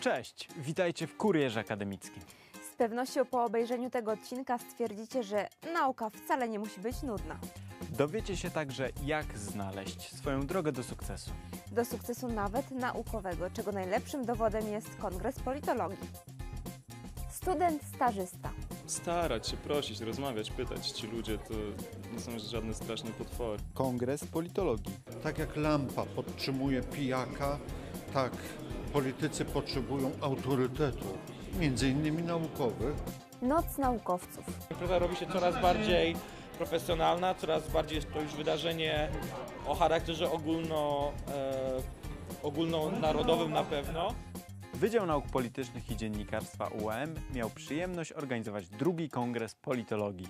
Cześć, witajcie w Kurierze Akademickim. Z pewnością po obejrzeniu tego odcinka stwierdzicie, że nauka wcale nie musi być nudna. Dowiecie się także, jak znaleźć swoją drogę do sukcesu. Do sukcesu nawet naukowego, czego najlepszym dowodem jest Kongres Politologii. Student stażysta. starać się, prosić, rozmawiać, pytać. Ci ludzie to nie są żadne straszne potwory. Kongres Politologii. Tak jak lampa podtrzymuje pijaka, tak politycy potrzebują autorytetu, między innymi naukowych. Noc naukowców. Impreza robi się coraz bardziej profesjonalna, coraz bardziej jest to już wydarzenie o charakterze ogólno, e, ogólnonarodowym na pewno. Wydział Nauk Politycznych i Dziennikarstwa UAM miał przyjemność organizować drugi kongres politologii.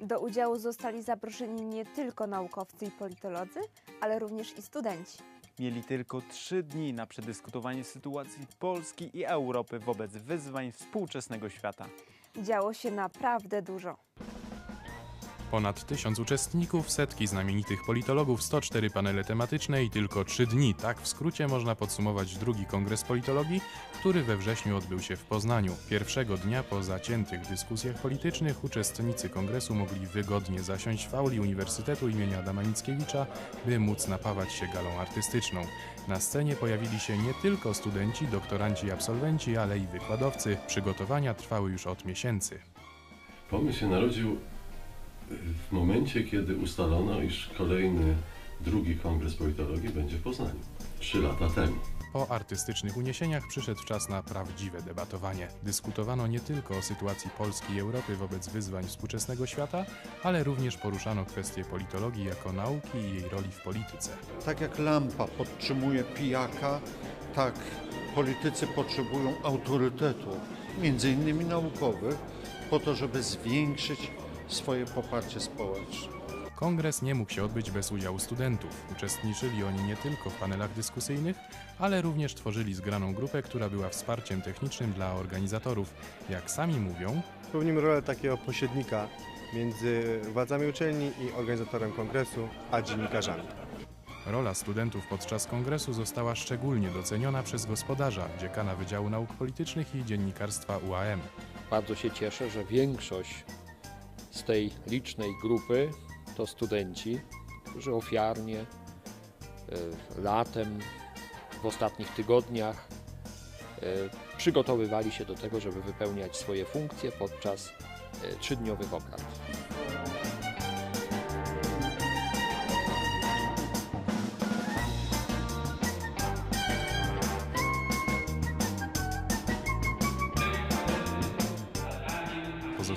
Do udziału zostali zaproszeni nie tylko naukowcy i politolodzy, ale również i studenci. Mieli tylko trzy dni na przedyskutowanie sytuacji Polski i Europy wobec wyzwań współczesnego świata. Działo się naprawdę dużo. Ponad tysiąc uczestników, setki znamienitych politologów, 104 panele tematyczne i tylko 3 dni. Tak w skrócie można podsumować drugi kongres politologii, który we wrześniu odbył się w Poznaniu. Pierwszego dnia po zaciętych dyskusjach politycznych uczestnicy kongresu mogli wygodnie zasiąść w auli Uniwersytetu imienia Adama Mickiewicza, by móc napawać się galą artystyczną. Na scenie pojawili się nie tylko studenci, doktoranci i absolwenci, ale i wykładowcy. Przygotowania trwały już od miesięcy. Pomysł się narodził w momencie, kiedy ustalono, iż kolejny, drugi kongres politologii będzie w Poznaniu. Trzy lata temu. Po artystycznych uniesieniach przyszedł czas na prawdziwe debatowanie. Dyskutowano nie tylko o sytuacji Polski i Europy wobec wyzwań współczesnego świata, ale również poruszano kwestie politologii jako nauki i jej roli w polityce. Tak jak lampa podtrzymuje pijaka, tak politycy potrzebują autorytetu, między innymi naukowych, po to, żeby zwiększyć swoje poparcie społeczne. Kongres nie mógł się odbyć bez udziału studentów. Uczestniczyli oni nie tylko w panelach dyskusyjnych, ale również tworzyli zgraną grupę, która była wsparciem technicznym dla organizatorów. Jak sami mówią, Pełnimy rolę takiego pośrednika między władzami uczelni i organizatorem kongresu, a dziennikarzami. rola studentów podczas kongresu została szczególnie doceniona przez gospodarza, dziekana Wydziału Nauk Politycznych i Dziennikarstwa UAM. Bardzo się cieszę, że większość z tej licznej grupy to studenci, którzy ofiarnie e, latem, w ostatnich tygodniach e, przygotowywali się do tego, żeby wypełniać swoje funkcje podczas e, trzydniowych obrad.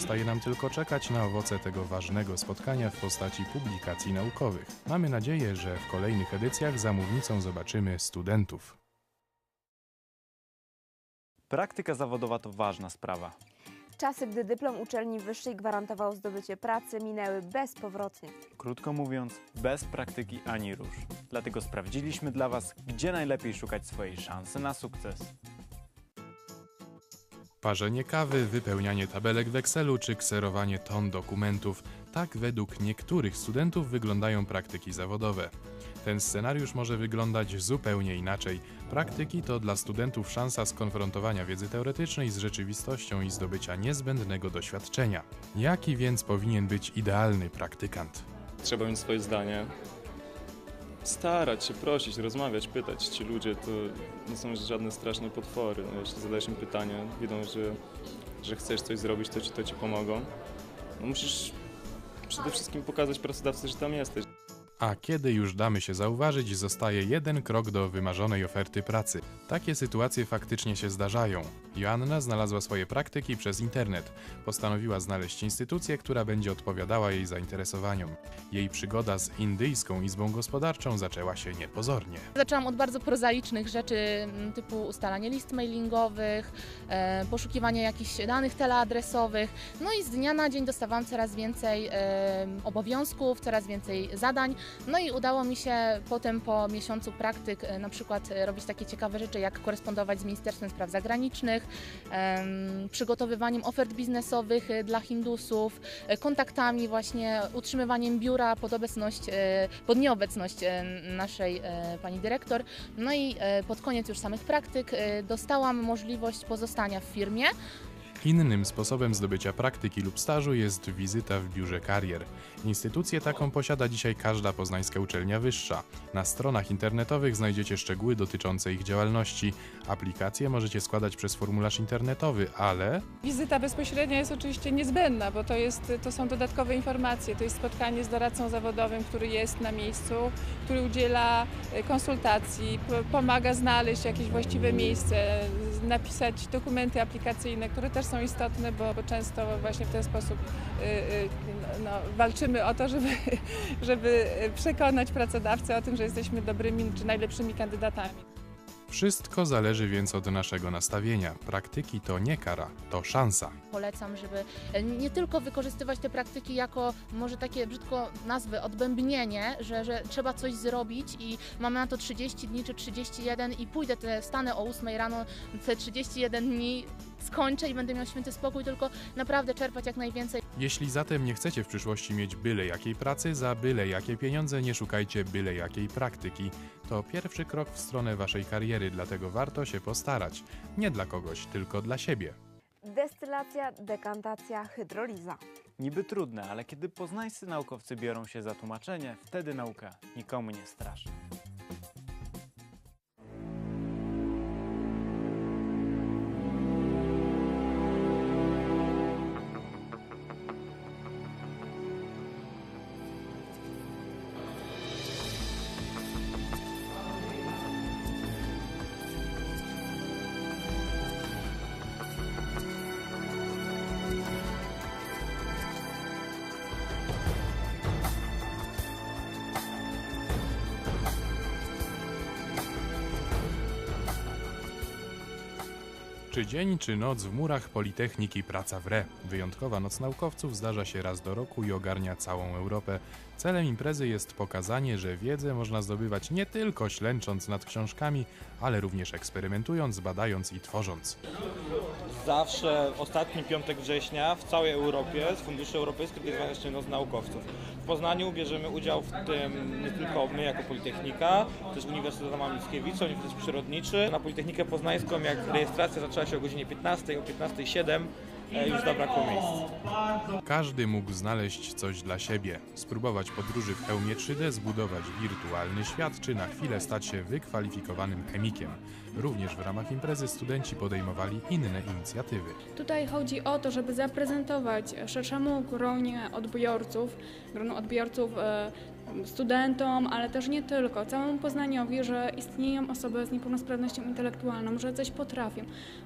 Pozostaje nam tylko czekać na owoce tego ważnego spotkania w postaci publikacji naukowych. Mamy nadzieję, że w kolejnych edycjach za mównicą zobaczymy studentów. Praktyka zawodowa to ważna sprawa. Czasy, gdy dyplom uczelni wyższej gwarantował zdobycie pracy, minęły bezpowrotnie. Krótko mówiąc, bez praktyki ani rusz. Dlatego sprawdziliśmy dla Was, gdzie najlepiej szukać swojej szansy na sukces. Parzenie kawy, wypełnianie tabelek w Excelu czy kserowanie ton dokumentów. Tak według niektórych studentów wyglądają praktyki zawodowe. Ten scenariusz może wyglądać zupełnie inaczej. Praktyki to dla studentów szansa skonfrontowania wiedzy teoretycznej z rzeczywistością i zdobycia niezbędnego doświadczenia. Jaki więc powinien być idealny praktykant? Trzeba mieć swoje zdanie. Starać się, prosić, rozmawiać, pytać. Ci ludzie to nie są żadne straszne potwory. No, jeśli zadajesz im pytanie, wiedzą, że, że chcesz coś zrobić, to ci, to ci pomogą. No, musisz przede wszystkim pokazać pracodawcy, że tam jesteś. A kiedy już damy się zauważyć, zostaje jeden krok do wymarzonej oferty pracy. Takie sytuacje faktycznie się zdarzają. Joanna znalazła swoje praktyki przez internet. Postanowiła znaleźć instytucję, która będzie odpowiadała jej zainteresowaniom. Jej przygoda z Indyjską Izbą Gospodarczą zaczęła się niepozornie. Zaczęłam od bardzo prozaicznych rzeczy m, typu ustalanie list mailingowych, e, poszukiwanie jakichś danych teleadresowych. No i z dnia na dzień dostawałam coraz więcej e, obowiązków, coraz więcej zadań. No i udało mi się potem po miesiącu praktyk e, na przykład robić takie ciekawe rzeczy, jak korespondować z Ministerstwem Spraw Zagranicznych, em, przygotowywaniem ofert biznesowych e, dla Hindusów, e, kontaktami właśnie, utrzymywaniem biura pod obecność, e, pod nieobecność naszej pani dyrektor. No i pod koniec już samych praktyk dostałam możliwość pozostania w firmie. Innym sposobem zdobycia praktyki lub stażu jest wizyta w biurze karier. Instytucję taką posiada dzisiaj każda poznańska uczelnia wyższa. Na stronach internetowych znajdziecie szczegóły dotyczące ich działalności. Aplikacje możecie składać przez formularz internetowy, ale Wizyta bezpośrednia jest oczywiście niezbędna, bo to, jest, to są dodatkowe informacje. To jest spotkanie z doradcą zawodowym, który jest na miejscu, który udziela e, konsultacji, pomaga znaleźć jakieś właściwe miejsce, napisać dokumenty aplikacyjne, które też są istotne, bo, bo często właśnie w ten sposób y, y, no, walczymy o to, żeby, żeby przekonać pracodawcę o tym, że jesteśmy dobrymi czy najlepszymi kandydatami. wszystko zależy więc od naszego nastawienia. Praktyki to nie kara, to szansa. Polecam, żeby nie tylko wykorzystywać te praktyki jako może takie brzydko nazwy odbębnienie, że, że trzeba coś zrobić i mamy na to 30 dni czy 31 i pójdę, te, stanę o 8 rano, te 31 dni skończę i będę miał święty spokój, tylko naprawdę czerpać jak najwięcej. Jeśli zatem nie chcecie w przyszłości mieć byle jakiej pracy, za byle jakie pieniądze nie szukajcie byle jakiej praktyki. To pierwszy krok w stronę waszej kariery, dlatego warto się postarać. Nie dla kogoś, tylko dla siebie. Destylacja, dekantacja, hydroliza. Niby trudne, ale kiedy poznańscy naukowcy biorą się za tłumaczenie, wtedy nauka nikomu nie straszy. Czy dzień, czy noc w murach Politechniki praca w re. Wyjątkowa noc naukowców zdarza się raz do roku i ogarnia całą Europę. Celem imprezy jest pokazanie, że wiedzę można zdobywać nie tylko ślęcząc nad książkami, ale również eksperymentując, badając i tworząc. Zawsze ostatni piątek września w całej Europie z funduszy europejskich jest właśnie Noc Naukowców. W Poznaniu bierzemy udział w tym nie tylko my jako Politechnika, też Uniwersytet Adama Mickiewicza, Uniwersytet Przyrodniczy. Na Politechnikę Poznańską jak rejestracja zaczęła się o godzinie 15, o 15.07 e, już zabrakło miejsc. Każdy mógł znaleźć coś dla siebie, spróbować podróży w hełmie 3D, zbudować wirtualny świat, czy na chwilę stać się wykwalifikowanym chemikiem. Również w ramach imprezy studenci podejmowali inne inicjatywy. Tutaj chodzi o to, żeby zaprezentować szerszemu gronie odbiorców, gronu odbiorców e, studentom, ale też nie tylko, całemu Poznaniowi, że istnieją osoby z niepełnosprawnością intelektualną, że coś potrafią,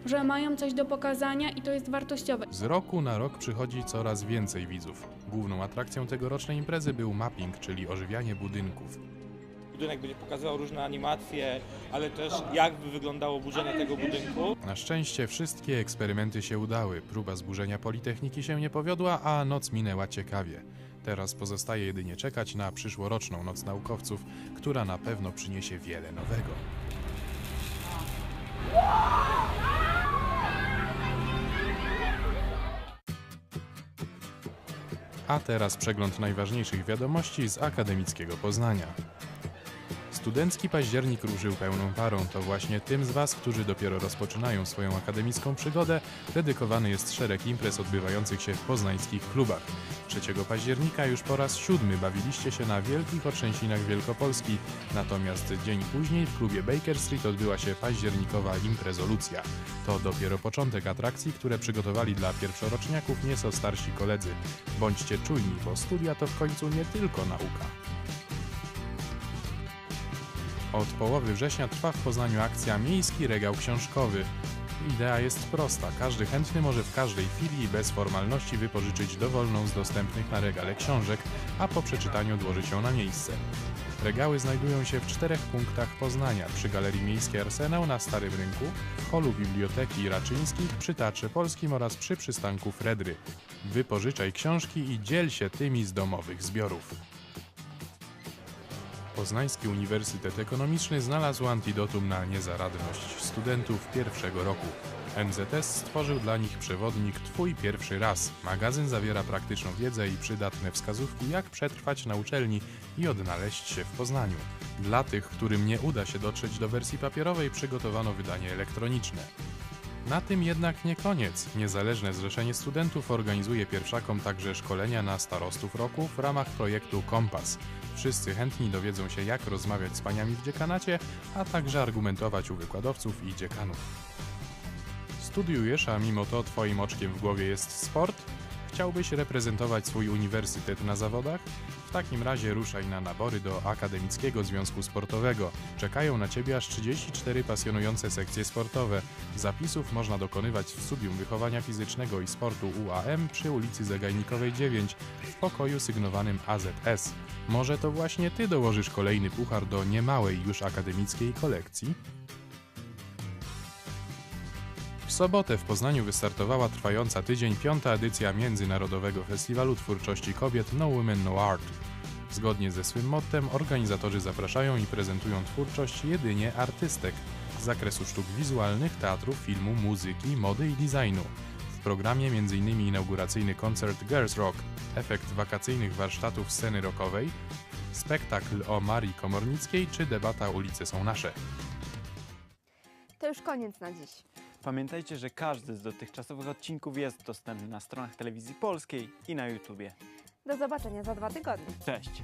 że mają coś do pokazania i to jest wartościowe. Z roku na rok przychodzi coraz więcej widzów. Główną atrakcją tegorocznej imprezy był mapping, czyli ożywianie budynków. Budynek będzie pokazywał różne animacje, ale też jak by wyglądało burzenie tego budynku. Na szczęście wszystkie eksperymenty się udały. Próba zburzenia Politechniki się nie powiodła, a noc minęła ciekawie. Teraz pozostaje jedynie czekać na przyszłoroczną Noc Naukowców, która na pewno przyniesie wiele nowego. A teraz przegląd najważniejszych wiadomości z akademickiego Poznania. Studencki październik ruszył pełną parą. To właśnie tym z Was, którzy dopiero rozpoczynają swoją akademicką przygodę, dedykowany jest szereg imprez odbywających się w poznańskich klubach. 3 października już po raz siódmy bawiliście się na Wielkich Otrzęsinach Wielkopolski, natomiast dzień później w klubie Baker Street odbyła się październikowa imprezolucja. To dopiero początek atrakcji, które przygotowali dla pierwszoroczniaków nieco starsi koledzy. Bądźcie czujni, bo studia to w końcu nie tylko nauka. Od połowy września trwa w Poznaniu akcja Miejski Regał Książkowy. Idea jest prosta. Każdy chętny może w każdej chwili i bez formalności wypożyczyć dowolną z dostępnych na regale książek, a po przeczytaniu odłożyć ją na miejsce. Regały znajdują się w czterech punktach Poznania. Przy Galerii Miejskiej Arsenał na Starym Rynku, w holu Biblioteki Raczyńskich, przy Teatrze Polskim oraz przy przystanku Fredry. Wypożyczaj książki i dziel się tymi z domowych zbiorów. Poznański Uniwersytet Ekonomiczny znalazł antidotum na niezaradność studentów pierwszego roku. NZS stworzył dla nich przewodnik Twój pierwszy raz. Magazyn zawiera praktyczną wiedzę i przydatne wskazówki, jak przetrwać na uczelni i odnaleźć się w Poznaniu. Dla tych, którym nie uda się dotrzeć do wersji papierowej, przygotowano wydanie elektroniczne. Na tym jednak nie koniec. Niezależne Zrzeszenie Studentów organizuje pierwszakom także szkolenia na starostów roku w ramach projektu Kompas. Wszyscy chętni dowiedzą się, jak rozmawiać z paniami w dziekanacie, a także argumentować u wykładowców i dziekanów. Studiujesz, a mimo to twoim oczkiem w głowie jest sport? Chciałbyś reprezentować swój uniwersytet na zawodach? W takim razie ruszaj na nabory do Akademickiego Związku Sportowego. Czekają na Ciebie aż 34 pasjonujące sekcje sportowe. Zapisów można dokonywać w Studium Wychowania Fizycznego i Sportu UAM przy ulicy Zagajnikowej 9 w pokoju sygnowanym AZS. Może to właśnie Ty dołożysz kolejny puchar do niemałej już akademickiej kolekcji? W sobotę w Poznaniu wystartowała trwająca tydzień piąta edycja Międzynarodowego Festiwalu Twórczości Kobiet No Women No Art. Zgodnie ze swym mottem organizatorzy zapraszają i prezentują twórczość jedynie artystek z zakresu sztuk wizualnych, teatru, filmu, muzyki, mody i designu. W programie m.in. inauguracyjny koncert Girls Rock, efekt wakacyjnych warsztatów sceny rockowej, spektakl o Marii Komornickiej czy debata Ulice są nasze. To już koniec na dziś. Pamiętajcie, że każdy z dotychczasowych odcinków jest dostępny na stronach telewizji polskiej i na YouTubie. Do zobaczenia za dwa tygodnie. Cześć!